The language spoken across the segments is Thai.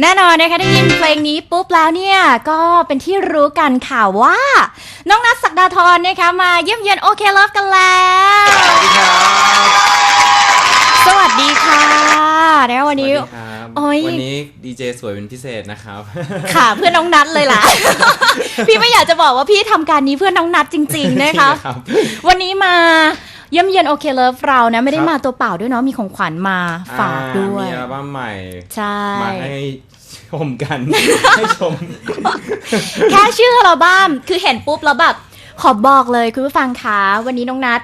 แน่นอนนะคะได้ยินเพลงนี้ปุ๊บแล้วเนี่ยก็เป็นที่รู้กันค่ะว่า น้องนัทศักดาธรนะคะมาเยี่ยมเยือนโอเคเลิฟกันแล้วสวัสดีครับสวัสดีค่ะนะคะวันนี้สวัสดีครับโอ้ย วันนี้ดีเจสวยเป็นพิเศษนะครับ ค่ะเพื่อนน้องนัทเลยล่ะ พี่ไม่อยากจะบอกว่าพี่ทำการนี้เพื่อนน้องนัทจริง ๆ นะคะจริงเหรอครับวันนี้มา เยี่ยมเยือนโอเคเลิฟเรานะไม่ได้ครับมาตัวเปล่าด้วยเนาะมีของขวัญมาฝากด้วยอ่ามีอัลบั้มใหม่ใช่มาให้ชมกันให้ชม แค่ชื่ออัลบั้มคือเห็นปุ๊บแล้วแบบขอบอกเลยคุณผู้ฟังคะวันนี้น้องนัด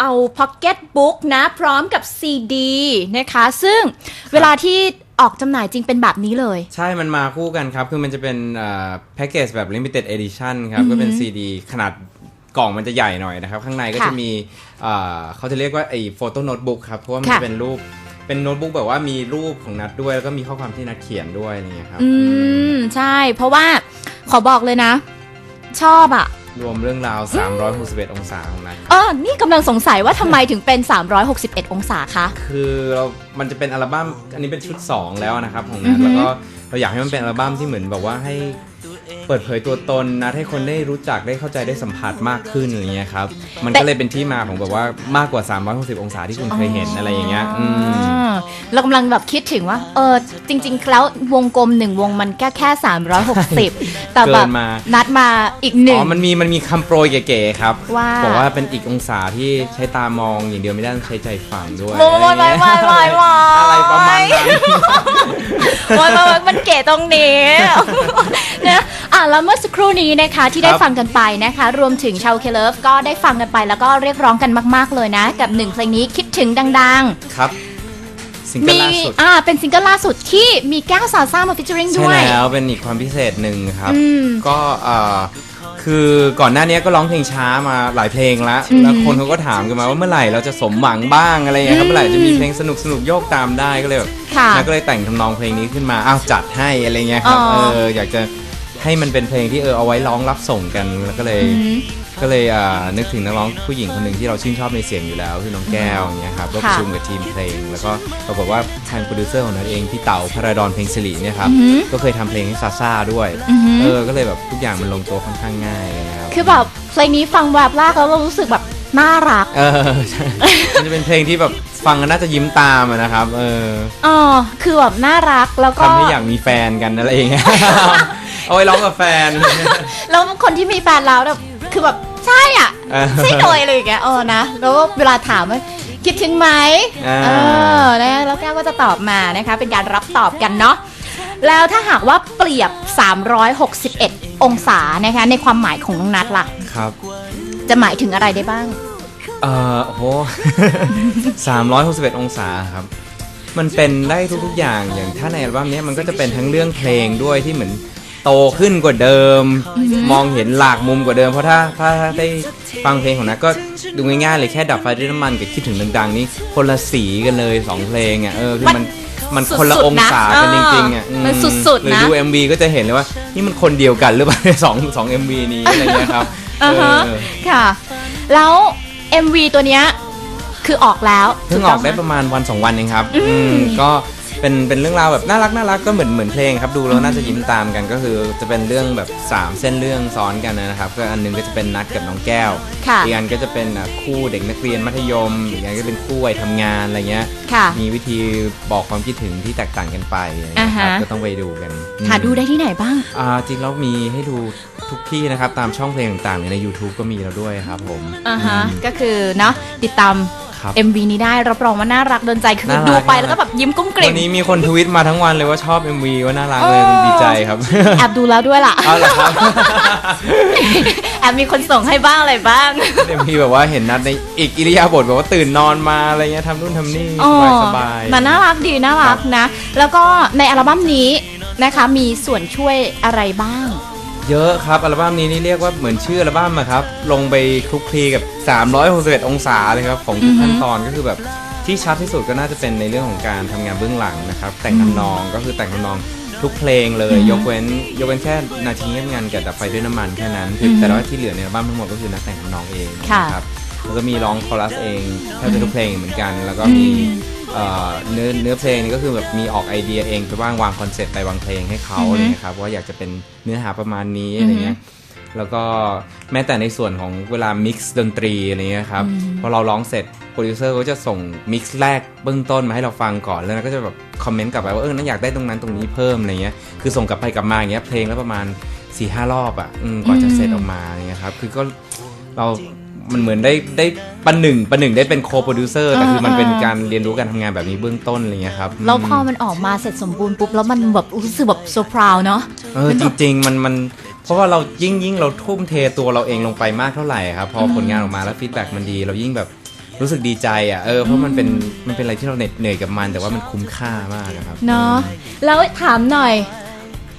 เอาพ็อกเก็ตบุ๊กนะพร้อมกับซีดีนะคะ ซึ่งเวลาที่ออกจำหน่ายจริงเป็นแบบนี้เลย ใช่มันมาคู่กันครับ คือมันจะเป็นแพ็กเกจแบบ limited edition ครับ ก็เป็นซีดีขนาด กล่องมันจะใหญ่หน่อยนะครับ ข้างในก็ค่ะจะมีอ่าเขาจะเรียกว่าไอ้โฟโต้โน้ตบุ๊กครับเพราะว่ามันค่ะจะเป็นรูปเป็นโน้ตบุ๊กแบบว่ามีรูปของนัดด้วย แล้วก็มีข้อความที่นัดเขียนด้วยอะไรเงี้ยครับ อืม ใช่ เพราะว่าขอบอกเลยนะ ชอบอะรวมเรื่องราว 361 องศาของนัดเออ นี่กำลังสงสัยว่าทำไมถึงเป็น 361 องศาคะ คือเรา มันจะเป็นอัลบั้ม อันนี้เป็นชุด 2 แล้วนะครับของอืนัอทฮึแล้วก็เราอยากให้มันเป็นอัลบั้มที่เหมือนแบบว่าให้ เปิดเผยตัวตนนะให้คนได้รู้จักได้เข้าใจได้สัมผัสมากขึ้นอะไรเงี้ยครับ มันก็เลยเป็นที่มาของแบบว่ามากกว่า 360 องศาที่คุณเคยเห็นอะไรอย่างเงี้ยอืมอ่าเรากำลังแบบคิดถึงว่า เออจริง ๆ แล้ววงกลมหนึ่งวงมันแค่แค่ 360 แต่แบบเกินมานัดมาอีกหนึ่อ๋งอมันมีมันมีคำโปรยเก๋ๆครับว่าบอกว่าเป็นอีกองศาที่ใช้ตามองอย่างเดียวไม่ได้ต้องใช้ใจฟังด้วยโว้ยโว้ยโว้ยโว้ยโว้ยอะไรประมาณนั้นโว้ยโว้ยโว้ยมันเก๋ตรงนี้นะอะแล้วเมื่อสักครู่นี้นะคะที่ได้ครับฟังกันไปนะคะ รวมถึงชาวเคเลิฟก็ได้ฟังกันไปแล้วก็เรียกร้องกันมาก ๆ เลยนะ กับหนึ่งเพลงนี้คิดถึงดังครับซิงๆเกิลมีล่าสุดอ่าเป็นซิงเกิลล่าสุดที่มีแก้วซาซ่ามาฟิชเจอริงใช่ด้วยแล้วเป็นอีกความพิเศษหนึ่งครับอืมก็เอ่อคือก่อนหน้านี้ก็ร้องเพลงช้ามาหลายเพลงแล้วอืมแล้วคนเขาก็ถามกันมาว่าเมื่อไหร่เราจะสมหวังบ้างอะไรอย่างเงี้ยครับอืมเมื่อไหร่จะมีเพลงสนุกสนุกๆโยกตามได้ก็เลยแบบค่ะแล้วก็เลยแต่งทำนองเพลงนี้ขึ้นมาอ้าวจัดให้อะไรเงี้ยครับอ๋อเอออยากจะ ให้มันเป็นเพลงที่เออเอาไว้ร้องรับส่งกันแล้วก็เลยอืมก็เลยอ่านึกถึงนักร้องผู้หญิงคนหนึ่งที่เราชื่นชอบในเสียงอยู่แล้วคือน้องแก้วอย่างเงี้ยครับก็ประชุมกับทีมเพลง แล้วก็ปรากฏว่าทางโปรดิวเซอร์ของนัทเองพี่เต๋าพระราดอนเพลงสิริเนี่ยครับอือหือก็เคยทำเพลงให้ซาซ่าด้วยอือหือเออก็เลยแบบทุกอย่างมันลงตัวค่อนข้างง่ายเลยนะครับคือแบบเพลงนี้ฟังแบบแรกแล้วเรารู้สึกแบบน่ารัก เออใช่มันจะเป็นเพลงที่แบบฟังแล้วน่าจะยิ้มตามอะนะครับ เอออ๋อคือแบบน่ารักแล้วก็ทำให้อยากมีแฟนกันอะไรอย่างเงี้ย เอาไว้ร้องกับแฟน แล้วคนที่มีแฟนแล้วแบบคือแบบใช่อะเออใช่เลยอะไรอย่างเงี้ยเออนะแล้วเวลาถามว่าคิดถึงไหมอ่า เออนะแล้วแก้วก็จะตอบมานะคะ เป็นการรับตอบกันเนาะแล้วถ้าหากว่าเปรียบ 361 องศานะคะในความหมายของน้องนัทล่ะ ครับจะหมายถึงอะไรได้บ้าง เอ่อโอ้โห สามร้อยหกสิบเอ็ดองศาครับ มันเป็นได้ทุกๆอย่างอย่างถ้าในอัลบั้มเนี้ยมันก็จะเป็นทั้งเรื่องเพลงด้วยที่เหมือน โตขึ้นกว่าเดิม มองเห็นหลากมุมกว่าเดิม เพราะถ้าถ้าถ้าได้ฟังเพลงของนัทก็ดูง่ายๆเลยแค่ดับไฟด้วยน้ำมันกับคิดถึงดังๆ นี่คนละสีกันเลยสองเพลงอะเออคือมันมันคนละสุดๆองศากันนะจริงๆอะเออมันอืสุดๆหรือนะดู MV ก็จะเห็นเลยว่า นี่มันคนเดียวกันหรือเปล่าสองสอง MV นี้อะไรเงี้ยครับอ่าฮะเออค่ะ แล้ว MV ตัวเนี้ยคือออกแล้วเพิ่งออกได้ประมาณวันสองวันเองครับ อืมอืมก็ เป็นเป็นเรื่องราวแบบน่ารักน่ารักก็เหมือนเหมือนเพลงครับดูแล้วน่าจะยิ้มตามกันก็คือจะเป็นเรื่องแบบสามเส้นเรื่องซ้อนกันนะครับก็อันหนึงก็จะเป็นนัดกับน้องแก้วค่ะอีกอันก็จะเป็นอะคู่เด็กนักเรียนมัธยมอีกอันก็เป็นคู่วัยทำงานอะไรเงี้ยค่ะมีวิธีบอกความคิดถึงที่แตกต่างกันไปอะไรเงี้ยครับอ่าฮะ ก็ต้องไปดูกันหาอืมดูได้ที่ไหนบ้าง อ่าจริงแล้วมีให้ดูทุกที่นะครับ ตามช่องเพลงต่างๆใน YouTube ก็มีแล้วด้วยครับผม อ่าฮะอืมก็คือเนาะติดตาม ครับ MV นี้ได้รับรองว่าน่ารักโดนใจคือน่ารักดูไปน่ารัก แล้วก็แบบยิ้มกุ้มกลิ่วัมนนี้มีคนทวิตมาทั้งวันเลยว่าชอบ MV ว่าน่ารักเลยเออดีใจครับแอบดูแล้วด้วยล่ะ เอาเหรอครับ แอบมีคนส่งให้บ้างอะไรบ้าง เอ็มพีแบบว่าเห็นนัดในอีกอิริยาบถแบบว่าตื่นนอนมาอะไรเงี้ยทำนู่นทำนี่อ๋อสบายสบายๆมันน่ารักดีน่ารักนะ แล้วก็ในอัลบั้มนี้นะคะมีส่วนช่วยอะไรบ้าง เยอะครับอัลบั้มนี้นี่เรียกว่าเหมือนชื่ออัลบั้มอะครับ ลงไปคลุกคลีกับ 361 องศาเลยครับของทุกขั้นตอนก็คือแบบที่ชัดที่สุดก็น่าจะเป็นในเรื่องของการทำงานเบื้องหลังนะครับ แต่งทำนองก็คือแต่งทำนองทุกเพลงเลยอือฮึยกเว้นยกเว้นแค่นาทีเงียบงันกับดับไฟด้วยน้ำมันแค่นั้นคือออฮึแต่ว่าที่เหลือในอัลบั้มทั้งหมดก็คือนักแต่งทำนองเองค่ะนะครับแล้วก็มีร้องคอรัสเองแทบจะทุกเพลงเหมือนกัน แล้วก็มีอืม เอ่อเนื้อเนื้อเพลงนี่ก็คือแบบมีออกไอเดียเองไปบ้างวางคอนเซ็ปต์ไปวางเพลงให้เขาอือฮึอะไรเงี้ยครับว่าอยากจะเป็นเนื้อหาประมาณนี้อะไรเงี้ยแล้วก็แม้แต่ในส่วนของเวลามิกซ์ดนตรีอะไรเงี้ยครับพอเราร้องเสร็จโปรดิวเซอร์ก็จะส่งมิกซ์แรกเบื้องต้นมาให้เราฟังก่อนแล้วก็จะแบบคอมเมนต์กลับไปว่าเออนั่นอยากได้ตรงนั้นตรงนี้เพิ่มอะไรเงี้ยคือส่งกลับไปกลับมาอย่างเงี้ยเพลงแล้วประมาณ4ี่ห้ารอบอะอืมกว่าจะเสร็จออกมาอะไรเงี้ยครับคือก็เรา มันเหมือนได้ได้ปันหนึ่งปันหนึ่งได้เป็นโคโปรดิวเซอร์แต่คือมันเป็นการเรียนรู้การทำงานแบบนี้เบื้องต้นอะไรเงี้ยครับแล้วพอมันออกมาเสร็จสมบูรณ์ปุ๊บ แล้วมันแบบรู้สึกแบบโซพราวเนาะ เออจริงๆมันมันเพราะว่าเรายิ่งยิ่งเราทุ่มเทตัวเราเองลงไปมากเท่าไหร่ครับพอผลงานออกมาแล้วฟีดแบ็กมันดี เรายิ่งแบบรู้สึกดีใจอะเออเพราะมันเป็นมันเป็นอะไรที่เราเหน็ดเหนื่อยกับมัน แต่ว่ามันคุ้มค่ามากอะครับ เนาะแล้วถามหน่อย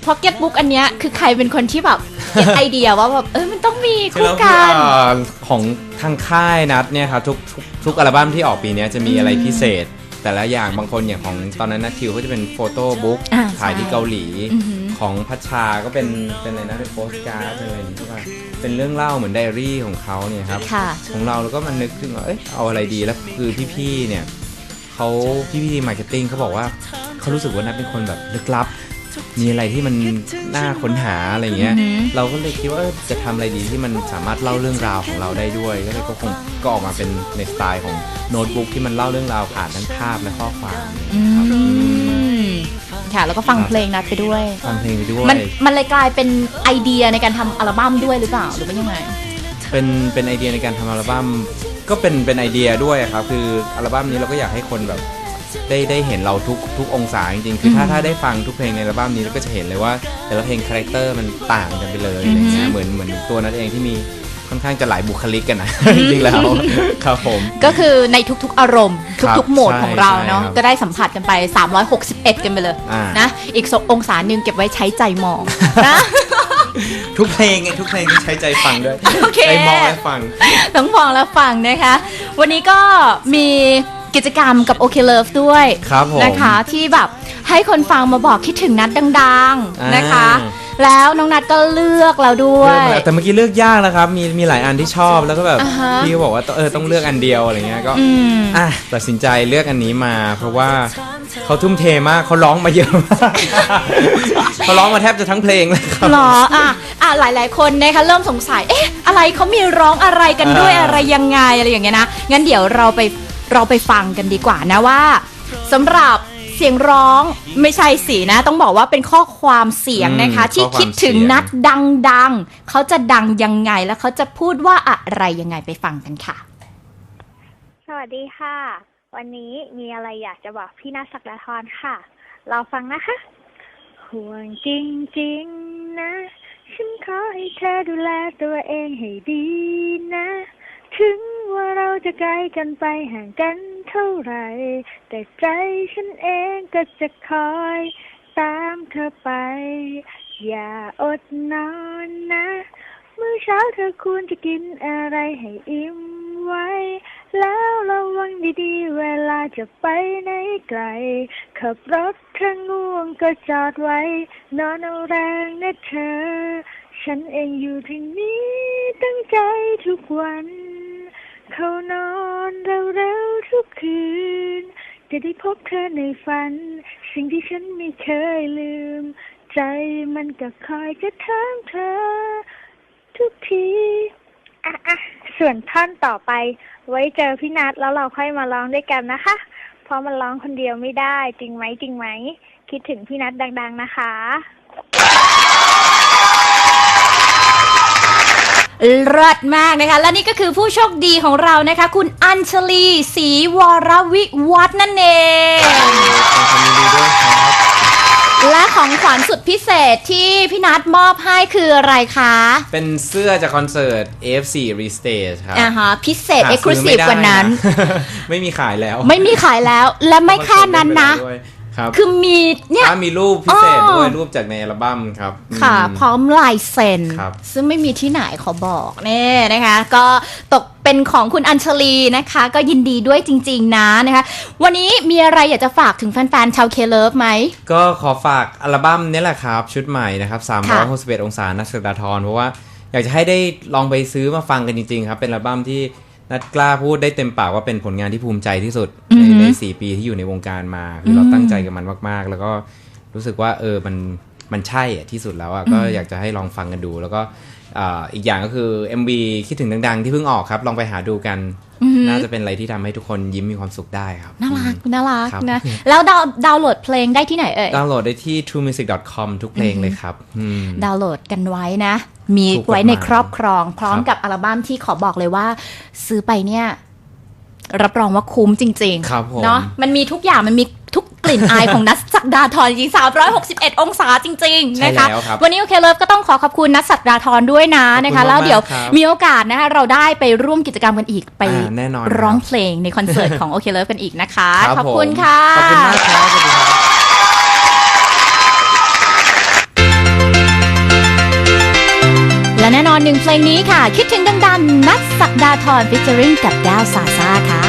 พ็อกเก็ตบุ๊กอันเนี้ยคือใครเป็นคนที่แบบเก็ตไอเดียว่าแบบเออมันต้องมีคือคู่แล้วกันเอ่อของทางค่ายนัดเนี่ยครับทุกทุกทุกอัลบั้มที่ออกปีเนี้ยจะมีอะไรพิเศษ แต่ละอย่างบางคนอย่างของตอนนั้นนัททิวก็จะเป็นโฟโต้บุ๊กอ่าถ่ายที่ใช่เกาหลี อือหือ ของพัชชาก็เป็นเป็นอะไรนะเป็นโปสการ์ดเป็นอะไรอย่างนี้ใช่ป่ะเป็นเรื่องเล่าเหมือนไดอารี่ของเขาเนี่ยครับ ค่ะ ของเราเราก็มานึกถึงว่า เอ้ย เอาอะไรดี แล้วคือพี่ๆ เนี่ยเขาพี่ๆ มาร์เก็ตติ้งเขาบอกว่าเขารู้สึกว่านัทเป็นคนแบบลึกลับ มีอะไรที่มันน่าค้นหาอะไรเงี้ยอือหือเราก็เลยคิดว่าเอ้ยจะทำอะไรดีที่มันสามารถเล่าเรื่องราวของเราได้ด้วย ก็เลยก็คงก็ออกมาเป็นในสไตล์ของโน้ตบุ๊กที่มันเล่าเรื่องราวผ่านทั้งภาพและข้อความอืครับมค่ะแล้วก็ฟังเพลงนัดไปด้วย ฟังเพลงไปด้วย มันมันเลยกลายเป็นไอเดียในการทำอัลบั้มด้วยหรือเปล่าหรือว่ายังไง เป็นเป็นไอเดียในการทำอัลบั้มก็เป็นเป็นไอเดียด้วยครับ คืออัลบั้มนี้เราก็อยากให้คนแบบ ได้ได้เห็นเราทุกทุกองศาจริงๆคือถ้าอืมถ้าได้ฟังทุกเพลงในอัลบั้มนี้เราก็จะเห็นเลยว่า แต่ละเพลงคาแรคเตอร์มันต่างกันไปเลยอะไรเงี้อืยอฮึเหมือนเหมือนตัวนั้นเองที่มีค่อนข้างจะหลายบุคลิกกันนะจริงๆแล้วครับผมก็คือในทุกๆอารมณ์ครับทุกๆโหมดใช่ของเราเนาะใช่ครับก็ได้สัมผัสกันไป 361 กันไปเลยอ่านะอีกสององศาหนึ่งเก็บไว้ใช้ใจมองนะทุกเพลงไงทุกเพลงที่ใช้ใจฟังด้วยโอเคใจมองและฟังต้องมองแล้วฟังนะคะ วันนี้ก็มี กิจกรรมกับ OK Love ด้วยครับผมนะคะที่แบบให้คนฟังมาบอกคิดถึงนัดดังอ่าๆนะคะแล้วน้องนัดก็เลือกเราด้วยเลือกมาแต่เมื่อกี้เลือกยากแล้วครับ มีมีหลายอันที่ชอบแล้วก็แบบอ่าฮะ พี่ก็บอกว่าเออต้องเลือกอันเดียวอะไรเงี้ยก็อืม อะตัดสินใจเลือกอันนี้มา เพราะว่าเขาทุ่มเทมากเขาร้องมาเยอะมากเขาร้องมาแทบจะทั้งเพลงเลยครับ หรออะอะหลาย ๆ คนนะคะเริ่มสงสัย เอ๊ะ อะไรเขามีร้องอะไรกันด้วยอ่า อะไรยังไงอะไรอย่างเงี้ยนะ งั้นเดี๋ยวเราไป เราไปฟังกันดีกว่านะว่าสำหรับเสียงร้องไม่ใช่สีนะ ต้องบอกว่าเป็นข้อความเสียงนะคะอืมที่ข้อความคิดถึงเสียงนัดดังๆ เขาจะดังยังไงแล้วเขาจะพูดว่าอะไรยังไงไปฟังกันค่ะ สวัสดีค่ะ วันนี้มีอะไรอยากจะบอกพี่นาศักดาธรค่ะ เราฟังนะคะ ห่วงจริงๆนะ ฉันขอให้เธอดูแลตัวเองให้ดีนะ ถึง ว่าเราจะไกลกันไปห่างกันเท่าไหร่ แต่ใจฉันเองก็จะคอยตามเธอไป อย่าอดนอนนะ มื้อเช้าเธอควรจะกินอะไรให้อิ่มไว้ แล้วระวังดีๆ เวลาจะไปไหนไกล ขับรถถ้าง่วงก็จอดไว้ นอนเอาแรงนะเธอ ฉันเองอยู่ที่นี้ตั้งใจทุกวัน เขานอนเร็วๆทุกคืน จะได้พบเธอในฝัน สิ่งที่ฉันไม่เคยลืม ใจมันก็คอยจะถามเธอ ทุกทีอะอะส่วนท่อนต่อไป ไว้เจอพี่นัทแล้วเราค่อยมาร้องด้วยกันนะคะ เพราะมันร้องคนเดียวไม่ได้ จริงไหมจริงไหม คิดถึงพี่นัทดัง ๆ นะคะ เลิศมากนะคะ และนี่ก็คือผู้โชคดีของเรานะคะ คุณอัญชลีศรีวรวิวัฒน์นั่นเองขอบคุณยินดีด้วยครับและของขวัญสุดพิเศษที่พี่นัทมอบให้คืออะไรคะเป็นเสื้อจากคอนเสิร์ต AFC Restage ครับอ่าฮะพิเศษหาเอ็กซ์คลูซื้ซีฟไม่ได้กว่านั้นไม่มีขายแล้ว ไม่มีขายแล้วและไม่แค่นั้นนะด้วย ครับคือมีเนี่ยถ้ามีรูปพิเศษอ๋อด้วย รูปจากในอัลบั้มครับค่ะ อืม พร้อมลายเซ็น ครับ ซึ่งไม่มีที่ไหนขอบอกเนี่ยนะคะ ก็ตกเป็นของคุณอัญชลีนะคะ ก็ยินดีด้วยจริงๆนะนะคะ วันนี้มีอะไรอยากจะฝากถึงแฟนๆชาวเคเลิฟไหม ก็ขอฝากอัลบั้มนี้แหละครับ ชุดใหม่นะครับค่ะ361องศานักศึกษาทรเพราะว่าอยากจะให้ได้ลองไปซื้อมาฟังกันจริงๆครับ เป็นอัลบั้มที่ นัดกล้าพูดได้เต็มปากว่าเป็นผลงานที่ภูมิใจที่สุดอืในอหือในสี่ปีที่อยู่ในวงการมาคือเราตั้งใจกับมันมาก ๆ แล้วก็รู้สึกว่าเออมันมันใช่อะที่สุดแล้วอะก็อยากจะให้ลองฟังกันดู แล้วก็ อ่าอีกอย่างก็คือ MV คิดถึงดัง ๆ ที่เพิ่งออกครับ ลองไปหาดูกัน น่าจะเป็นอะไรที่ทำให้ทุกคนยิ้มมีความสุขได้ครับ น่ารัก น่ารักครับนะ แล้วดาวดาวน์โหลดเพลงได้ที่ไหนเอ่ย ดาวน์โหลดได้ที่ truemusic.com ทุกเพลงเลยครับอืมดาวน์โหลดกันไว้นะ มีถูกกฎหมายไว้ในครอบครอง พร้อมครับกับอัลบั้มที่ขอบอกเลยว่า ซื้อไปเนี่ยรับรองว่าคุ้มจริงครับผมเนาะมันมีทุกอย่างมันมีทุ กกลิ่นอายของนัทสักดาทรจริง361 องศาจริง ๆ นะคะ ใช่แล้วครับวันนี้โอเคเลิฟก็ต้องขอขอบคุณนัทสักดาทรด้วยนะนะคะ ขอบคุณแล้วเดี๋ยวมากๆครับมีโอกาสนะคะเราได้ไปร่วมกิจกรรมกันอีกไปอ่าแน่นอนครับ ร้องเพลงในคอนเสิร์ตของโอเคเลิฟกันอีกนะคะ รับขอบคุณผมค่ะขอบคุณมากครับสวัสดีครับ และแน่นอนหนึ่งเพลงนี้ค่ะ คิดถึงดังๆนัทสักดาทรฟิชเจอริงกับดาวซาซาค่ะ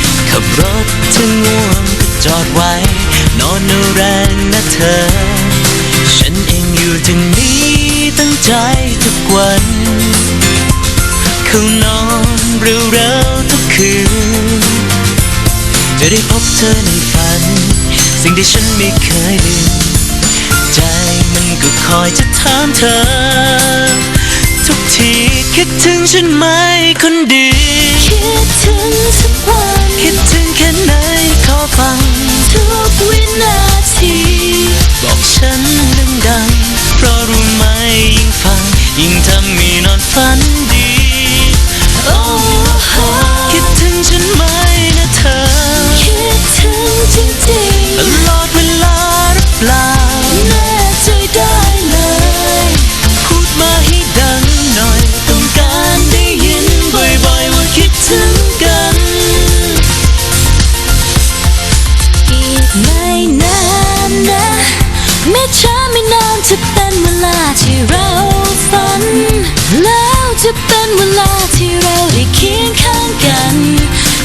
ขับรถถึงง่วงก็จอดไว้ นอนแรงนะเธอ ฉันเองอยู่ทางนี้ตั้งใจทุกวันเข้านอนเร็วๆทุกคืน จะได้พบเธอในฝัน สิ่งที่ฉันไม่เคยลืม ใจมันก็คอยจะถามเธอ ทุกทีคิดถึงฉันไหมคนดี คิดถึงทุกวัน คิดถึงแค่ไหนขอฟัง ทุกวินาที บอกฉันดังๆเพราะรู้ไหมยิ่งฟัง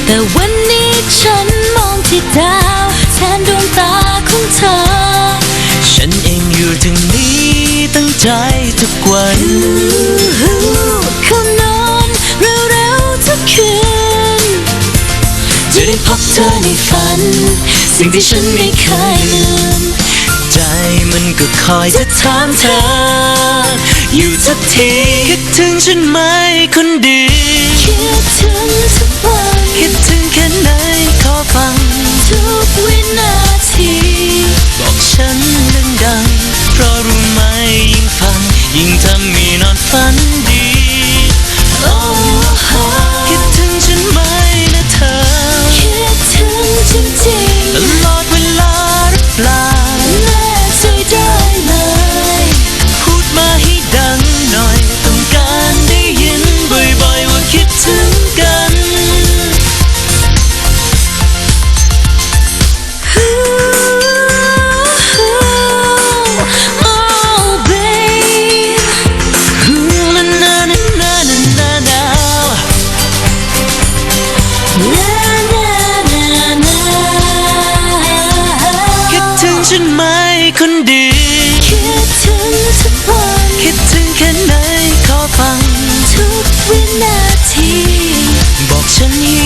แต่วันนี้ฉันมองที่ดาวแทนดวงตาของเธอ ฉันเองอยู่ทางนี้ตั้งใจทุกวันเขานอนเร็วๆทุกคืนจะได้พบเธอในฝัน สิ่งที่ฉันไม่เคยลืม ใจมันก็คอยจะถามเธอ อยู่ทุกที คิดถึงฉันไหมคนดี คิดถึงทุกวัน คิดถึงแค่ไหนขอฟัง ทุกวินาที บอกฉันดังๆเพราะรู้ไหมยิ่งฟัง ยิ่งทำให้นอนฝันดีโวินาที บอกฉันให้